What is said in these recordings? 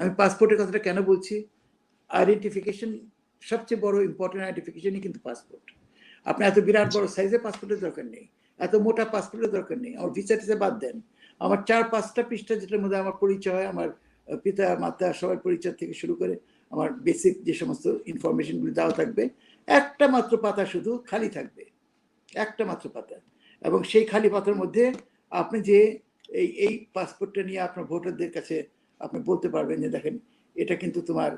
আমি পাসপোর্টের কথাটা কেন বলছি? আইডেন্টিফিকেশন সবচেয়ে বড় ইম্পর্টেন্ট আইডেন্টিফিকেশনই কিন্তু পাসপোর্ট আপনার এত বিরাট বড় সাইজের পাসপোর্টের দরকার নেই, এত মোটা পাসপোর্টের দরকার নেই, আমার ভিসা টিসা বাদ দেন। আমার চার, পাঁচটা পৃষ্ঠা যেটার মধ্যে আমার পরিচয় হয়, আমার পিতা, মাতা, সবার পরিচয় থেকে শুরু করে আমার বেসিক যে সমস্ত ইনফরমেশনগুলি দেওয়া থাকবে, একটা মাত্র পাতা শুধু খালি থাকবে। একটা মাত্র পাতা। এবং সেই খালি পাতার মধ্যে আপনি যে এই এই পাসপোর্টটা নিয়ে আপনার ভোটারদের কাছে আপনি বলতে পারবেন যে দেখেন এটা কিন্তু তোমার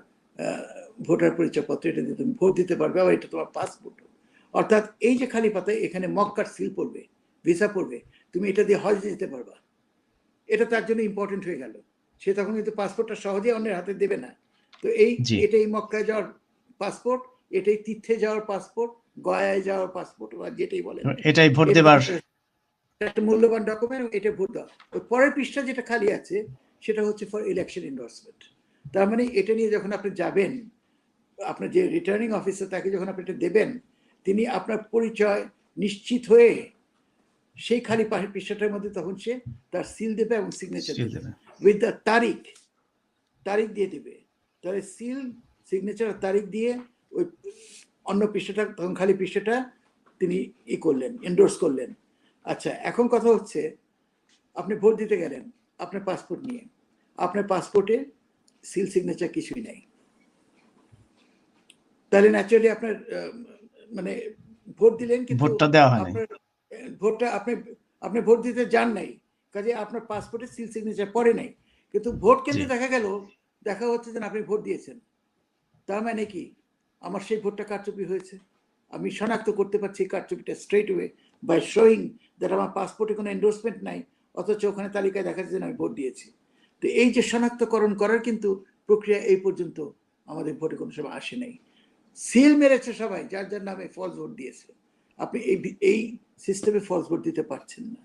ভোটার পরিচয়পত্র এটা দিয়ে তুমি ভোট দিতে পারবে আবার এটা তোমার পাসপোর্ট অর্থাৎ এই যে খালি পাতায় এখানে মক্কার সিল পড়বে ভিসা পড়বে তুমি এটা দিয়ে হজ যেতে পারবা। এটা তার জন্য ইম্পর্টেন্ট হয়ে গেল। সে তখন কিন্তু পাসপোর্টটা সহজে অন্যের হাতে দেবে না। তো এই এটাই মক্কায় যাওয়ার পাসপোর্ট এটাই তীর্থে যাওয়ার পাসপোর্ট গয়ায় যাওয়ার পাসপোর্ট বা যেটাই বলে এটাই ভোট দেবার। একটা মূল্যবান ডকুমেন্ট এটা ভোট দেওয়া। পরের পৃষ্ঠা যেটা খালি আছে সেটা হচ্ছে ফর ইলেকশন এন্ডোর্সমেন্ট তার মানে এটা নিয়ে যখন আপনি যাবেন আপনার যে রিটার্নিং অফিসার তাকে যখন আপনি এটা দেবেন তিনি আপনার পরিচয় নিশ্চিত হয়ে সেই খালি পৃষ্ঠাটার মধ্যে তখন সে তার সিল দেবে এবং সিগনেচার দেবে। দেবে। উইথ দ্য তারিখ তারিখ দিয়ে দেবে। তাহলে সিল সিগনেচার তারিখ দিয়ে ওই অন্য পৃষ্ঠাটা তখন খালি পৃষ্ঠাটা তিনি ই করলেন এন্ডোর্স করলেন। আচ্ছা এখন কথা হচ্ছে আপনি ভোট দিতে গেলেন। আপনার পাসপোর্ট নিয়ে। আপনার পাসপোর্টে সিল সিগনেচার কিছুই নাই। তাহলে ন্যাচারালি আপনার মানে ভোট দিলেন কিন্তু ভোটটা দেওয়া হয় নাই। ভোটটা আপনি আপনি ভোট দিতে যান নাই। কাজে আপনার পাসপোর্টে সিল সিগনেচার পড়ে নাই। কিন্তু ভোট কেন্দ্রে। দেখা গেল দেখা হচ্ছে যে না, আপনি ভোট দিয়েছেন। তার মানে কি? আমার সেই ভোটটা কারচুপি হয়েছে। আমি শনাক্ত করতে পারছি কারচুপিটা straight way by showing that আমার পাসপোর্টে কোনো এন্ডোর্সমেন্ট নাই। অথচ ওখানে তালিকায় দেখা যাচ্ছে আমি ভোট দিয়েছি। তো এই যে শনাক্তকরণ করার কিন্তু প্রক্রিয়া এই পর্যন্ত আমাদের ভোটে কোনো সময় আসে নাই। সিল মেরেছে সবাই যার যার নামে ফলস ভোট দিয়েছে। আপনি এই এই সিস্টেমে ফলস ভোট দিতে পারছেন না।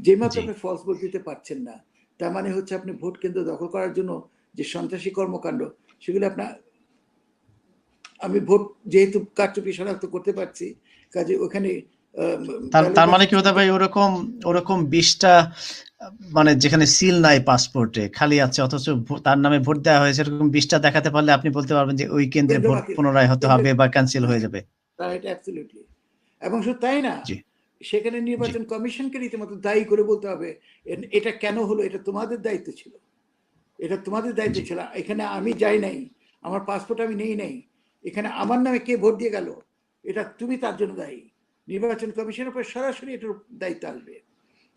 যে মাত্র আপনি ফলস ভোট দিতে পারছেন না তার মানে হচ্ছে আপনি ভোট কেন্দ্র দখল করার জন্য যে সন্ত্রাসী কর্মকাণ্ড সেগুলো আপনার আমি ভোট যেহেতু কারচুপি শনাক্ত করতে পারছি কাজে ওখানে তার মানে কি হতে ভাই ওরকম ওরকম বিশটা মানে যেখানে সিল নাই পাসপোর্টে খালি আছে অথচ তার নামে ভোট দেওয়া হয়েছে এরকম বিশটা দেখাতে পারলে আপনি বলতে পারবেন যে ওই কেন্দ্রে ভোট পুনরায় হতে হবে বা ক্যান্সেল হয়ে যাবে। এবং শুধু তাই না সেখানে নির্বাচন কমিশনকে রীতিমতো দায়ী করে বলতে হবে এটা কেন হলো এটা তোমাদের দায়িত্ব ছিল। এটা তোমাদের দায়িত্ব ছিল। এখানে আমি যাই নাই আমার পাসপোর্ট আমি নেই নাই এখানে আমার নামে কে ভোট দিয়ে গেল এটা তুমি তার জন্য দায়ী। নির্বাচন কমিশনের উপর সরাসরি এটার দায়িত্ব আসবে।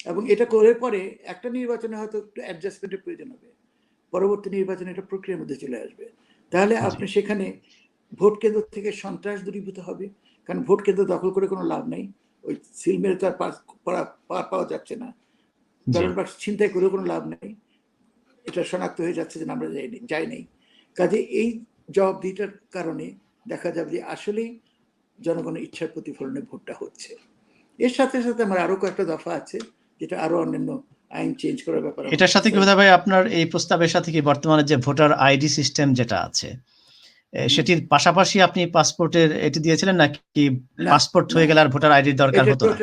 এবং এটা করে পরে একটা নির্বাচনে হয়তো একটু অ্যাডজাস্টমেন্টের প্রয়োজন হবে। পরবর্তী নির্বাচনে এটা প্রক্রিয়ার মধ্যে চলে আসবে। তাহলে আপনি সেখানে ভোট কেন্দ্র থেকে সন্ত্রাস দূরীভূত হবে। কারণ ভোট কেন্দ্র দখল করে কোনো লাভ নেই। ওই সিল মেরে তো আর পার পাওয়া যাচ্ছে না। ব্যালট বাক্স ছিনতাই করেও কোনো লাভ নেই। এটা শনাক্ত হয়ে যাচ্ছে যে আমরা যাইনি যাই নাই। কাজে এই জবাবদিহিটার কারণে দেখা যাবে যে আসলেই জনগণের ইচ্ছার প্রতিফলনে ভোটটা হচ্ছে। এর সাথে সাথে আমার আরও কয়েকটা দফা আছে যেটা আরও অন্যান্য আইন চেঞ্জ করার ব্যাপারে এটার সাথে কি। ভাই আপনার এই প্রস্তাবের সাথে কি বর্তমানে যে ভোটার আইডি সিস্টেম যেটা আছে সেটির পাশাপাশি আপনি পাসপোর্টের এটি দিয়েছিলেন নাকি পাসপোর্ট হয়ে গেলে আর ভোটার আইডির দরকার হতো না?